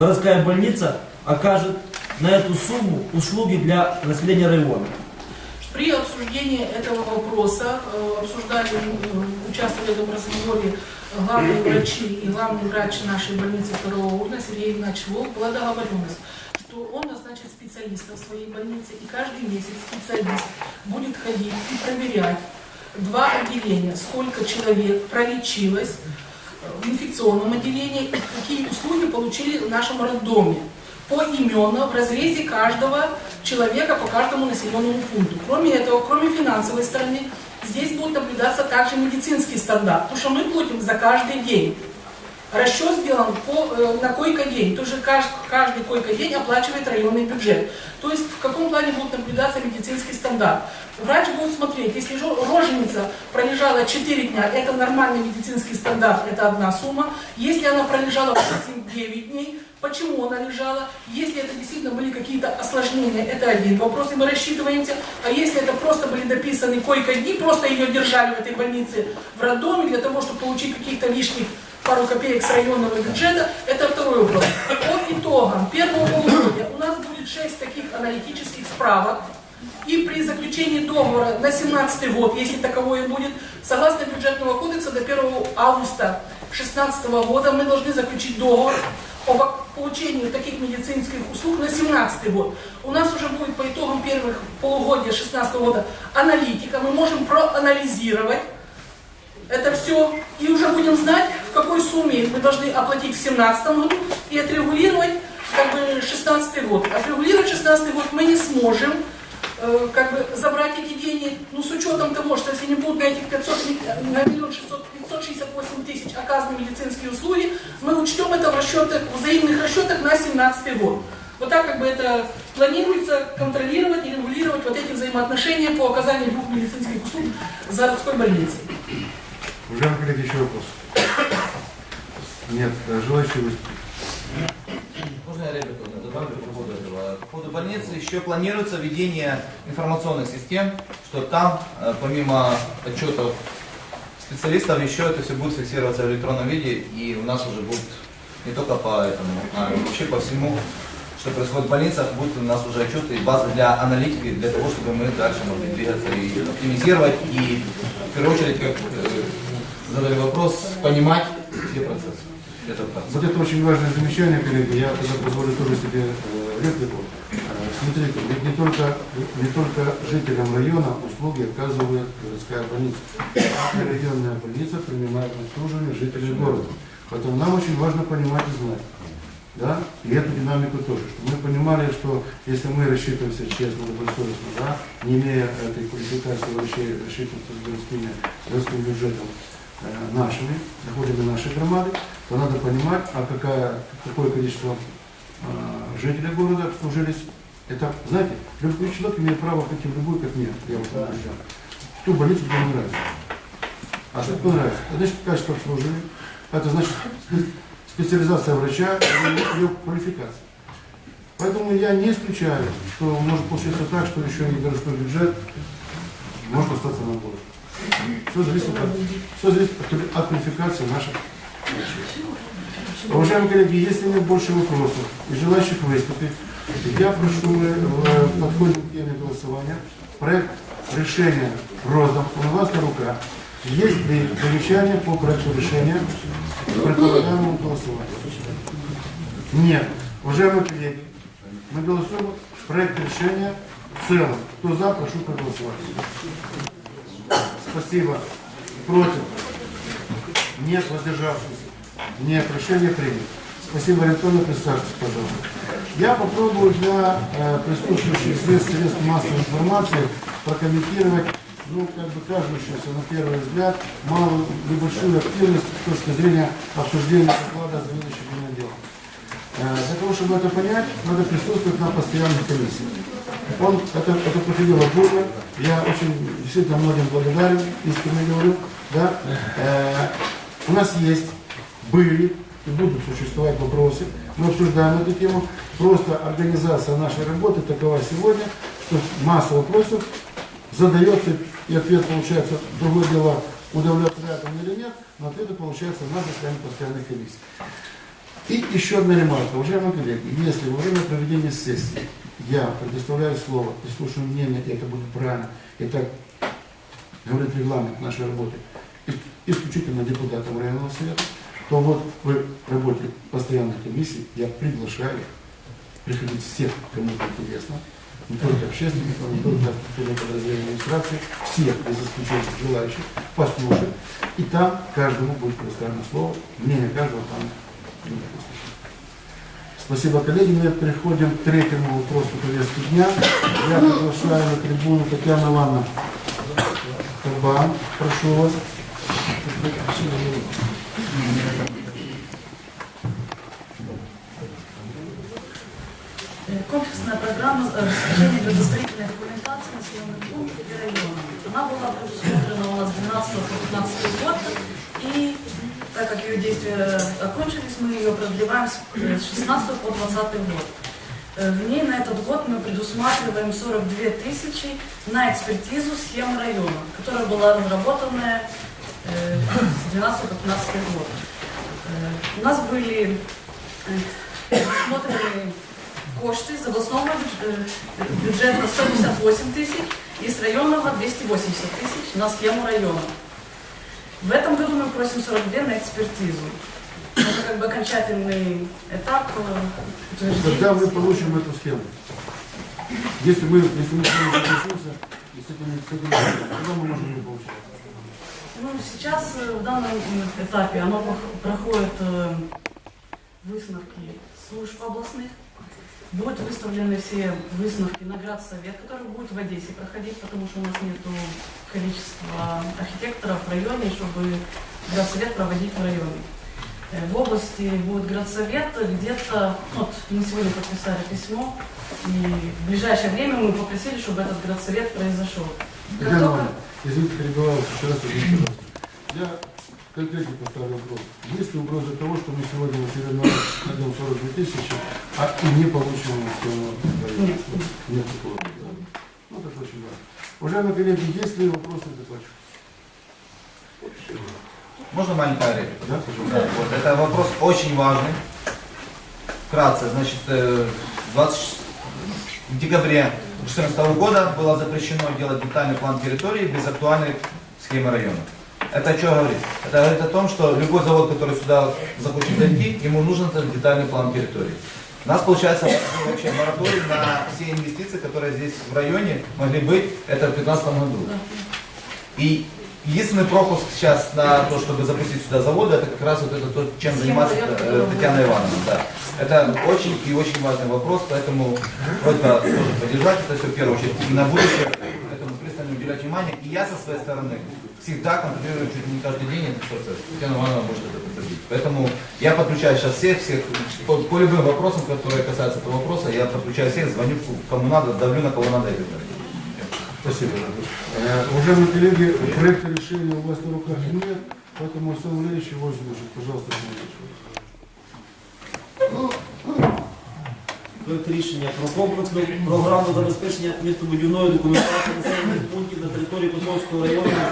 городская больница окажет на эту сумму услуги для населения района. При обсуждении этого вопроса э, обсуждали, э, участвовали в этом разговоре главные врачи и главный врач нашей больницы второго уровня Сергей Игнатьевич Волк. Была договоренность, что он назначит специалиста в своей больнице, и каждый месяц специалист будет ходить и проверять два отделения, сколько человек пролечилось в инфекционном отделении и какие услуги получили в нашем роддоме поименно в разрезе каждого человека по каждому населенному пункту. Кроме этого, кроме финансовой стороны, здесь будет наблюдаться также медицинский стандарт, потому что мы платим за каждый день. Расчет сделан по, э, на койко-день, то есть каждый, каждый койко-день оплачивает районный бюджет. То есть в каком плане будет наблюдаться медицинский стандарт. Врач будет смотреть, если роженица пролежала 4 дня, это нормальный медицинский стандарт, это одна сумма. Если она пролежала 8-9 дней, почему она лежала, если это действительно были какие-то осложнения, это один вопрос, и мы рассчитываемся. А если это просто были дописаны койко-дни, просто ее держали в этой больнице в роддоме для того, чтобы получить каких-то лишних пару копеек с районного бюджета, это второй вопрос. По итогам первого полугодия у нас будет 6 таких аналитических справок, и при заключении договора на 2017 год, если таковое будет, согласно бюджетного кодекса до 1 августа 2016 года мы должны заключить договор об получении таких медицинских услуг на 2017 год. У нас уже будет по итогам первых полугодия 2016 года аналитика, мы можем проанализировать это все, и уже будем знать, в какой сумме мы должны оплатить в 2017 году и отрегулировать как бы 16 год. Отрегулировать 16 год мы не сможем, э, как бы забрать эти деньги, ну с учетом того, что если не будут на этих 500, ми- на миллион 600, 568 тысяч оказаны медицинские услуги, мы учтем это в расчетах, в взаимных расчетах на 17 год. Вот так как бы это планируется контролировать и регулировать вот эти взаимоотношения по оказанию двух медицинских услуг в городской больнице. Уважаемые коллеги, еще вопрос. Нет, э, желающие выступить. Можно я реплику добавлю по поводу этого? По поводу больницы еще планируется введение информационных систем, что там, э, помимо отчетов специалистов, еще это все будет фиксироваться в электронном виде, и у нас уже будет не только по этому, а вообще по всему, что происходит в больницах, будут у нас уже отчеты и базы для аналитики, для того, чтобы мы дальше могли двигаться и оптимизировать, и в первую очередь, как задали вопрос, понимать все процессы. Это процесс. Вот это очень важное замечание, коллеги. Я тогда позволю тоже себе э, реплику. Э, Смотрите, ведь не только, не только жителям района услуги оказывает городская больница. Каждая районная больница принимает обслуживание жителей города. Поэтому нам очень важно понимать и знать. Да? И эту динамику тоже. Чтобы мы понимали, что если мы рассчитываемся честно, добросовестно, да, не имея этой квалификации вообще рассчитываться с городскими, городским бюджетом э, нашими, доходами нашей громады, то надо понимать, а какая, какое количество э, жителей города обслужились. Это, знаете, любой человек имеет право пойти в любую, как мне, я вот. В ту больницу, где ему нравится. А что понравится? Это значит качество обслуживания, это значит спе- специализация врача ее квалификация. Поэтому я не исключаю, что может получиться так, что еще и городской бюджет может остаться на год. Все зависит от, все зависит от, от квалификации наших. Уважаемые коллеги, если нет больше вопросов и желающих выступить, я прошу, мы э, подходим к теме голосования. Проект решения роздан, у вас на руках. Есть ли замечания по проекту решения предполагаемому голосованию? Нет. Уважаемые коллеги, мы голосуем проект решения в целом. Кто за, прошу проголосовать. Спасибо. Против? Нет, воздержавшихся. Нет, решение принято. Спасибо, Анатольевна, присаживайтесь, пожалуйста. Я попробую для э, присутствующих средств, средств массовой информации прокомментировать, ну, как бы кажущуюся на первый взгляд, малую, небольшую активность с точки зрения обсуждения доклада заведующего отделом. Э, Для того, чтобы это понять, надо присутствовать на постоянных комиссиях. Он, это, это проходило бурно. Я очень действительно многим благодарен, искренне говорю. Да? Э, у нас есть, были и будут существовать вопросы. Мы обсуждаем эту тему. Просто организация нашей работы такова сегодня, что масса вопросов задается, и ответ получается, другое дело, удовлетворяет он или нет, но ответы получаются на заседании постоянной комиссии. И еще одна ремарка. Уважаемые коллеги, если во время проведения сессии я предоставляю слово и слушаю мнение, и это будет правильно, и так говорит регламент нашей работы, ис- исключительно депутатам районного совета, то вот в работе постоянной комиссии я приглашаю приходить всех, кому это интересно, не только общественников, не только подразделения администрации, всех без исключения желающих, послушать, и там каждому будет предоставлено слово, мнение каждого там будет услышано. Спасибо, коллеги. Мы переходим к третьему вопросу повестки дня. Я приглашаю на трибуну Татьяну Ивановну Кабан. Прошу вас. Комплексная программа э, обеспечения градостроительной документации населенных пунктов и районов. Она была предусмотрена у нас с 12 по 15 год, и так как ее действия окончились, мы ее продлеваем с э, с 16 по 20 год. Э, В ней на этот год мы предусматриваем 42 тысячи на экспертизу схемы района, которая была разработана э, с 12 по 15 год. Э, У нас были э, предусмотрены кошти з обласного бюдж- е, бюджету 158 тысяч и с районного 280 тысяч на схему района. В этом году мы просим 42 на экспертизу. Это как бы окончательный этап э, Когда мы схемы. получим эту схему? Если мы, если мы согласимся, и с этим, с этим, когда мы можем ее получить? Ну, сейчас э, в данном этапе оно прох- проходит э, выставки служб областных. Будут выставлены все выставки на градсовет, который будет в Одессе проходить, потому что у нас нет количества архитекторов в районе, чтобы градсовет проводить в районе. Э, В области будет градсовет, где-то, вот мы сегодня подписали письмо, и в ближайшее время мы попросили, чтобы этот градсовет произошел. Как только- извините, перебиваю еще раз, извините, пожалуйста. Я конкретно поставлю вопрос. Есть ли угроза того, что мы сегодня в очередной раз найдем 42 тысячи, а и не получим района? Нет. Нет такого. Ну, это очень важно. Уважаемые коллеги, есть ли вопросы к докладчику? Можно маленькая реплика? Да, Да, вот, это вопрос очень важный. Вкратце, значит, э, 20 в декабре 2014 года было запрещено делать детальный план территории без актуальной схемы района. Это о чем говорит? Это говорит о том, что любой завод, который сюда захочет зайти, ему нужен этот детальный план территории. У нас получается вообще мораторий на все инвестиции, которые здесь в районе могли быть, это в 2015 году. И единственный пропуск сейчас на то, чтобы запустить сюда заводы, это как раз вот это то, чем занимается э, Татьяна Ивановна. Да. Это очень и очень важный вопрос, поэтому просьба тоже поддержать это все в первую очередь. И на будущее этому пристально уделять внимание. И я со своей стороны всегда контролирую чуть ли не каждый день этот процесс. Татьяна Ивановна может это подтвердить. Поэтому я подключаю сейчас всех, всех по, по любым вопросам, которые касаются этого вопроса, я подключаю всех, звоню кому надо, давлю на кого надо и так далее. Спасибо. Э, Уважаемые коллеги, проекта решения у вас на руках нет, поэтому Александр Валерьевич его озвучит. Пожалуйста, Александр. Проект рішення про комплексну програму забезпечення містобудівної документації населених пунктів на території Котовського району на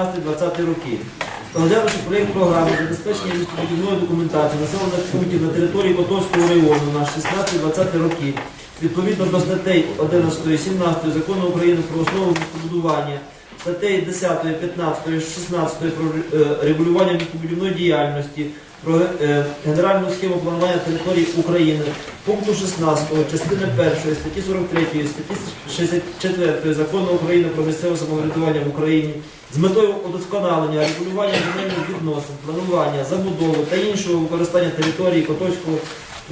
2016-2020 роки. Розглянувши проєкт програми забезпечення містобудівної документації населених пунктів на території Котовського району на 16-20 роки, відповідно до статей 11 17 Закону України про основу містобудування, статей 10, 15, 16 про е, регулювання містобудівної діяльності, про е, генеральну схему планування території України, пункту 16 частини 1 статті 43 статті 64 Закону України про місцеве самоврядування в Україні з метою удосконалення регулювання земельних відносин, планування, забудови та іншого використання території Котовського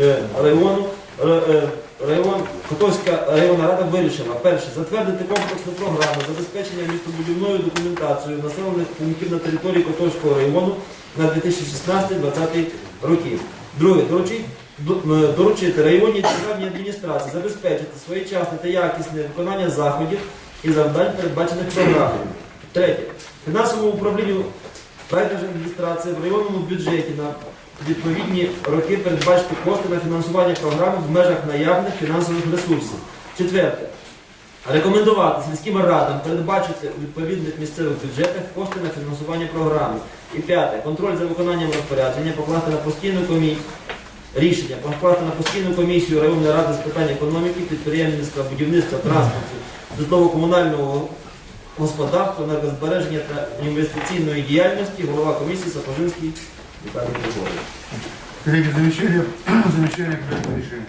е, району. е, Район, Котовська районна рада вирішила перше затвердити комплексну програму забезпечення містобудівною документацією населених пунктів на території Котовського району на 2016-2020 роки. Друге, доручити, доручити районній державній адміністрації забезпечити своєчасне та якісне виконання заходів і завдань, передбачених програмою. Третє. Фінансовому управлінню райдержадміністрації в районному бюджеті на відповідні роки передбачити кошти на фінансування програми в межах наявних фінансових ресурсів. Четверте. Рекомендувати сільським радам передбачити у відповідних місцевих бюджетах кошти на фінансування програми. І п'яте. Контроль за виконанням розпорядження покласти на постійну комісію Рішення вплату на постійну комісію районної ради з питань економіки, підприємництва, будівництва, транспорту, житлово-комунального господарства, енергозбереження та інвестиційної діяльності, голова комісії Сапожинський Віталій Григорович. Коллеги, замечания, замечания к проекту решения?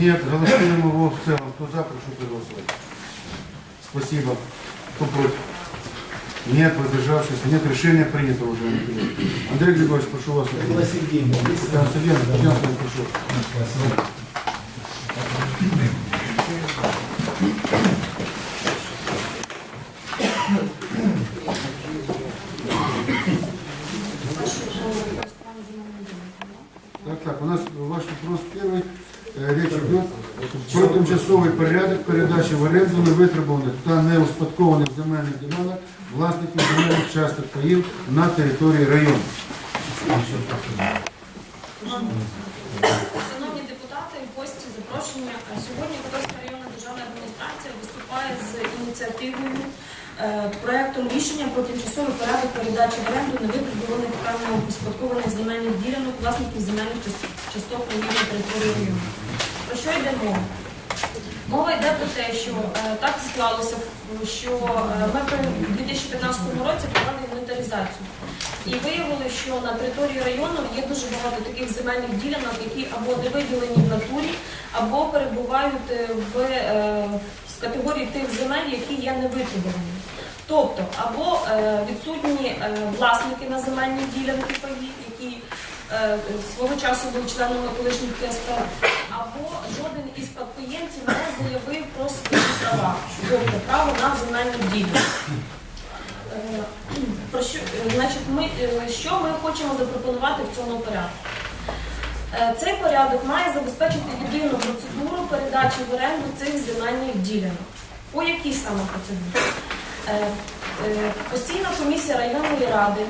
Нет, голосуем его в целом. Кто за, прошу проголосовать. Спасибо. Кто против? Нет, воздержавшись. Нет, решение принято уже. Андрей Григорьевич, прошу вас. Татьяна Сергеевна, прошу. Про тимчасовий порядок передачі в оренду невитребуваних та неуспадкованих земельних ділянок власників земельних часток паїв на території району. Шановні депутати, гості, запрошення. Сьогодні Котовська районна державна адміністрація виступає з ініціативою е, проектом рішення про тимчасовий порядок передачі в оренду невитребуваних та неуспадкованих земельних ділянок власників земельних част- часток на території району. Про що йде мова? Мова йде про те, що е, так склалося, що е, ми у 2015 році провели інвентаризацію. І виявили, що на території району є дуже багато таких земельних ділянок, які або не виділені в натурі, або перебувають е, в, е, в категорії тих земель, які є невитребувані. Тобто, або е, відсутні е, власники на земельні ділянки які е, свого часу були членами колишніх КСП, або жоден із спадкоємців не заявив про свої права, тобто право на земельну ділянку. Е, Про що, е, значить, ми, е, що ми хочемо запропонувати в цьому порядку? Цей порядок має забезпечити єдину процедуру передачі в оренду цих земельних ділянок. По якій саме процедурі? Е, е, Постійна комісія районної ради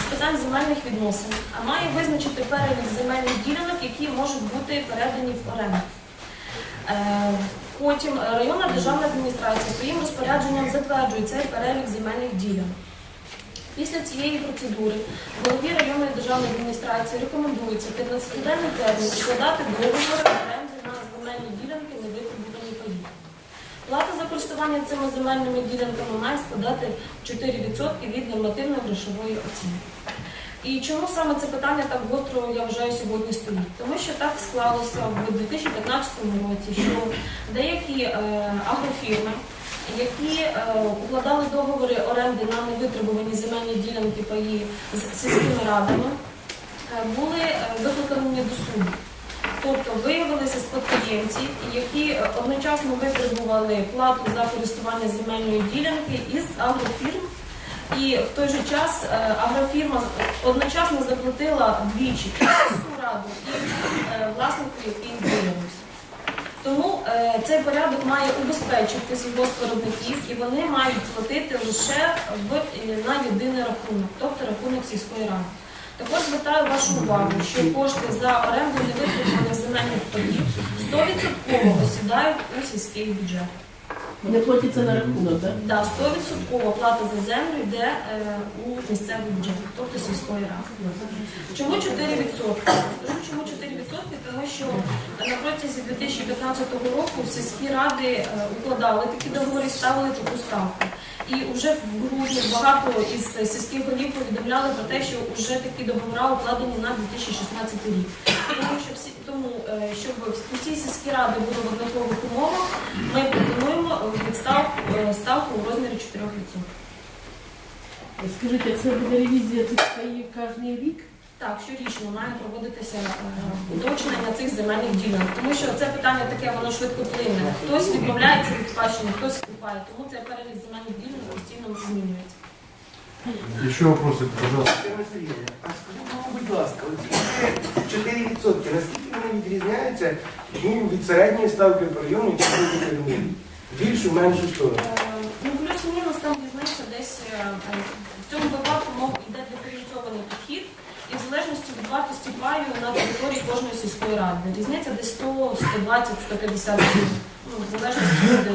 з питань земельних відносин має визначити перелік земельних ділянок, які можуть бути передані в оренду. Е, Потім районна державна адміністрація своїм розпорядженням затверджує цей перелік земельних ділянок. Після цієї процедури голові районної державної адміністрації рекомендується 15-денний термін складати договори оренди на земельні ділянки невитребувані паї. Плата за користування цими земельними ділянками має складати 4% від нормативної грошової оцінки. І чому саме це питання так гостро, я вважаю, сьогодні стоїть? Тому що так склалося в 2015 році, що деякі е, агрофірми, які е, укладали договори оренди на невитребувані земельні ділянки паї з сільськими радами, е, були е, викликані до суду. Тобто виявилися спадкоємці, які е, одночасно витребували плату за користування земельної ділянки із агрофірм, і в той же час е, агрофірма одночасно заплатила двічі сільську раду і е, власнику, який виявився. Тому цей порядок має убезпечити сільгоспвиробників і вони мають платити лише на єдиний рахунок, тобто рахунок сільської ради. Також звертаю вашу увагу, що кошти за оренду невитребуваних земельних паїв 100% осідають у сільський бюджет. Не платиться на рахунок, так? Да, 100% плата за землю йде е, у місцевий бюджет, тобто сільської ради. Чому 4%? Скажу, чому 4%? Тому що на протязі 2015 року сільські ради е, укладали такі договори, ставили таку ставку. І вже в грудні багато із сільських голів повідомляли про те, що вже такі договори укладені на 2016 рік. Тому щоб всі тому, е, щоб усі сільські ради були в однакових умовах, ми пропонуємо відставку е, ставку у розмірі 4%. Скажіть, а це буде ревізія тут кожен рік? Так, щорічно має проводитися е, уточнення цих земельних ділянок, тому що це питання таке, воно швидко плине. Хтось відмовляється від спадщини, хтось вступає, тому цей перелік земельних ділянок постійно змінюється. Еще вопросы, пожалуйста. А скажіть, мені, будь ласка, оці 4%, наскільки вони відрізняються ну, від середньої ставки по району чи від більшу, меншу сторону? Е, Ну, плюс-мінус там різниця десь е, в цьому випадку мов йде диференційований підхід, і в залежності від вартості паю на території кожної сільської ради. Різниця десь 100, 120, 150 гривень. Ну, в залежності від